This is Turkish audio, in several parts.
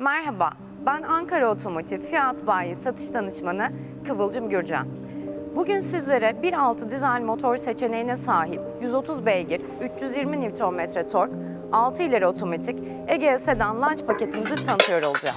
Merhaba, ben Ankara Otomotiv Fiyat Bayi Satış Danışmanı Kıvılcım Gürcan. Bugün sizlere 1.6 dizel motor seçeneğine sahip 130 beygir, 320 Nm tork, 6 ileri otomatik Ege Sedan Launch paketimizi tanıtıyor olacağım.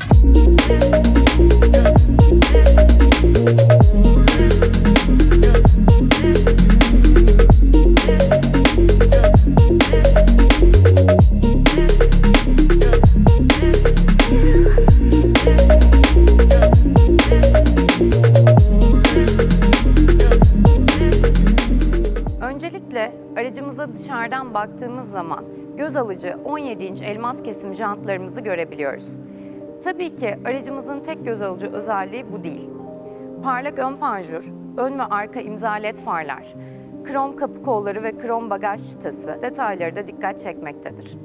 Öncelikle aracımıza dışarıdan baktığımız zaman göz alıcı 17 inç elmas kesim jantlarımızı görebiliyoruz. Tabii ki aracımızın tek göz alıcı özelliği bu değil. Parlak ön panjur, ön ve arka imza led farlar, krom kapı kolları ve krom bagaj çıtası detayları da dikkat çekmektedir.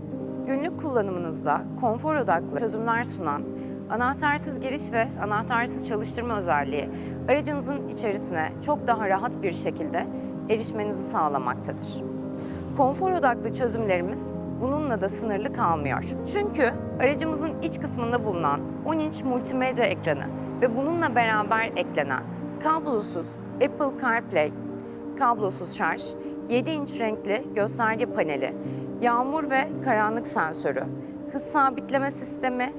Günlük kullanımınızda konfor odaklı çözümler sunan anahtarsız giriş ve anahtarsız çalıştırma özelliği aracınızın içerisine çok daha rahat bir şekilde erişmenizi sağlamaktadır. Konfor odaklı çözümlerimiz bununla da sınırlı kalmıyor. Çünkü aracımızın iç kısmında bulunan 10 inç multimedya ekranı ve bununla beraber eklenen kablosuz Apple CarPlay, kablosuz şarj, 7 inç renkli gösterge paneli, yağmur ve karanlık sensörü, hız sabitleme sistemi,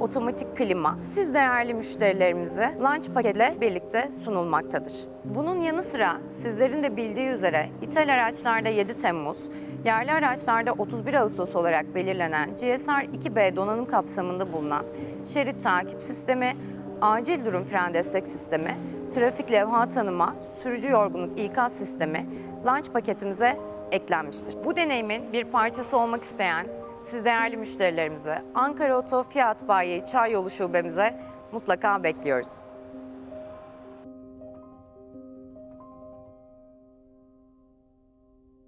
otomatik klima siz değerli müşterilerimize launch paketle birlikte sunulmaktadır. Bunun yanı sıra sizlerin de bildiği üzere ithal araçlarda 7 Temmuz, yerli araçlarda 31 Ağustos olarak belirlenen GSR 2B donanım kapsamında bulunan şerit takip sistemi, acil durum fren destek sistemi, trafik levha tanıma, sürücü yorgunluk ikaz sistemi launch paketimize eklenmiştir. Bu deneyimin bir parçası olmak isteyen siz değerli müşterilerimizi Ankara Oto Fiyat Bayi Çay Yolu Şubemize mutlaka bekliyoruz.